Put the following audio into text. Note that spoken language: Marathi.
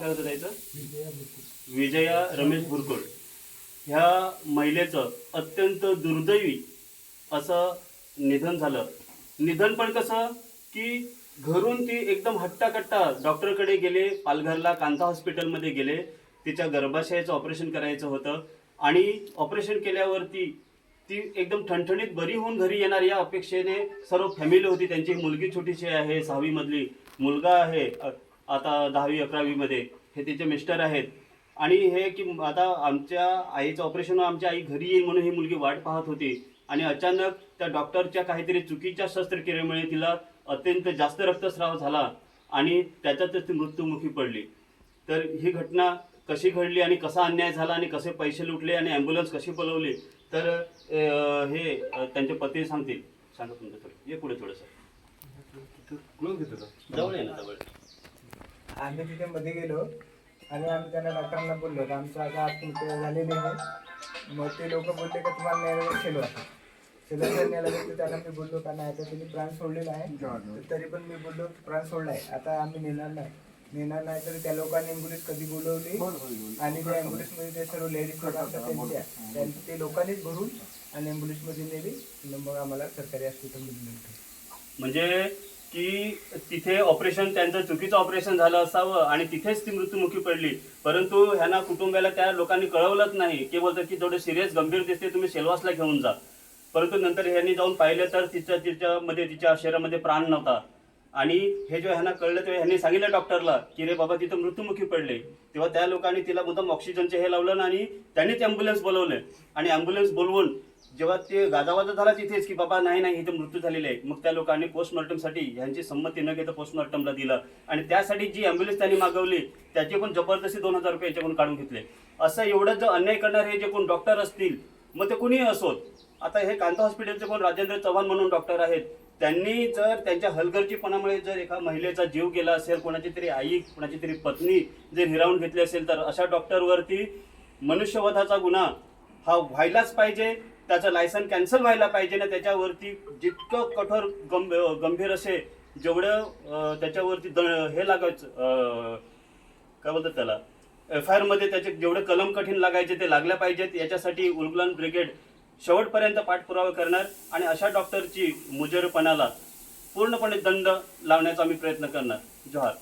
काय होतं त्याचं? विजया रमेश बुरकुड ह्या महिलेचं अत्यंत दुर्दैवी असं निधन झालं. निधन पण कसं? की घरून ती एकदम हट्टाकट्टा डॉक्टरकडे गेले पालघरला कांता हॉस्पिटलमध्ये गेले तिच्या गर्भाशयाचं ऑपरेशन करायचं होतं आणि ऑपरेशन केल्यावरती ती एकदम ठणठणीत बरी होऊन घरी येणार या अपेक्षेने सर्व फॅमिली होती. त्यांची मुलगी छोटीशी आहे सहावीमधली मुलगा आहे आता दहावी अकरावीमध्ये. हे तिचे मिस्टर आहेत. आणि हे की आता आमच्या आईचं ऑपरेशन आमच्या आई घरी येईल म्हणून ही मुलगी वाट पाहत होती. आणि अचानक त्या डॉक्टरच्या काहीतरी चुकीच्या शस्त्रक्रियेमुळे तिला अत्यंत जास्त रक्तस्राव झाला आणि त्याच्यातच ती मृत्यूमुखी पडली. तर ही घटना कशी घडली आणि कसा अन्याय झाला आणि कसे पैसे लुटले आणि ॲम्ब्युलन्स कशी पलवली तर हे त्यांचे पती सांगतील. सांगा तुमचं थोडं. ये पुढे थोडंसं. जवळ आहे ना जवळ. आम्ही तिथे मध्ये गेलो आणि आम्ही त्यांना डॉक्टरांना बोललो. की आमचं आता आत्महत्या झालेली आहे. मग ते लोक बोलले का तुम्हाला न्यायला सेलो आहे सेलोच्या न्यायला गेलो त्यांना मी बोललो का नाही आता त्यांनी प्राण सोडलेला आहे. तर तरी पण मी बोललो प्राण सोडला आहे आता आम्ही नेणार नाही. नेणार नाही तर त्या लोकांनी ॲम्ब्युलन्स कधी बोलवली? आणि त्या ॲम्ब्युलन्समध्ये ते सर्व लेडीज त्यांच्या त्यांची ते लोकांनीच भरून आणि ॲम्ब्युलन्समध्ये नेली. मग आम्हाला सरकारी हॉस्पिटलमध्ये नेलं. म्हणजे की तिथे ऑपरेशन त्यांचं चुकीचं ऑपरेशन झालं असावं आणि तिथेच ती मृत्यूमुखी पडली. परंतु ह्यांना कुटुंबाला त्या लोकांनी कळवलंच नाही. की बोलतात की थोडं सिरियस गंभीर दिसते तुम्ही सेलवासला घेऊन जा. परंतु नंतर ह्यांनी जाऊन पाहिलं तर तिच्या तिच्यामध्ये तिच्या शरीरामध्ये प्राण नव्हता. आणि हे जेव्हा ह्यांना कळलं तेव्हा ह्यांनी सांगितलं डॉक्टरला की रे बाबा तिथं मृत्यूमुखी पडले. तेव्हा त्या लोकांनी तिला मुद्दाम ऑक्सिजनचे हे लावलं आणि त्यांनीच ॲम्ब्युलन्स बोलवले. आणि ॲम्ब्युलन्स बोलवून जेव्हा ते गाजावाजा झाला तिथेच की बाबा नाही नाही इथे मृत्यू झालेले आहे मग त्या लोकांनी पोस्टमॉर्टमसाठी ह्यांची संमती न घेता पोस्टमॉर्टमला दिलं. आणि त्यासाठी जी ॲम्ब्युलन्स त्यांनी मागवली त्याचे पण जबरदस्ती दोन हजार रुपये याच्याकडून काढून घेतले. असं एवढं जर अन्याय करणारे जे कोण डॉक्टर असतील मग ते कुणीही असोत. आता हे कांता हॉस्पिटलचे कोण राजेंद्र चव्हाण म्हणून डॉक्टर आहेत. त्यांनी जर त्यांच्या हलगर्जीपणामुळे जर एका महिलेचा जीव गेला असेल कोणाची तरी आई कोणाची तरी पत्नी जर हिरावून घेतली असेल तर अशा डॉक्टरवरती मनुष्यवधाचा गुन्हा हा व्हायलाच पाहिजे. त्याचं लायसन कॅन्सल व्हायला पाहिजे ना त्याच्यावरती जितकं कठोर गंभ गंभीर असे जेवढं त्याच्यावरती द हे लागायचं काय बोलतात त्याला? एफ आय आरमध्ये त्याचे जेवढे कलम कठीण लागायचे ते लागल्या पाहिजेत. याच्यासाठी उलगुलान ब्रिगेड शेवटपर्यंत पाठपुरावा करणार आणि अशा डॉक्टरची मुजरपणाला पूर्णपणे दंड लावण्याचा आम्ही प्रयत्न करणार. जोहार.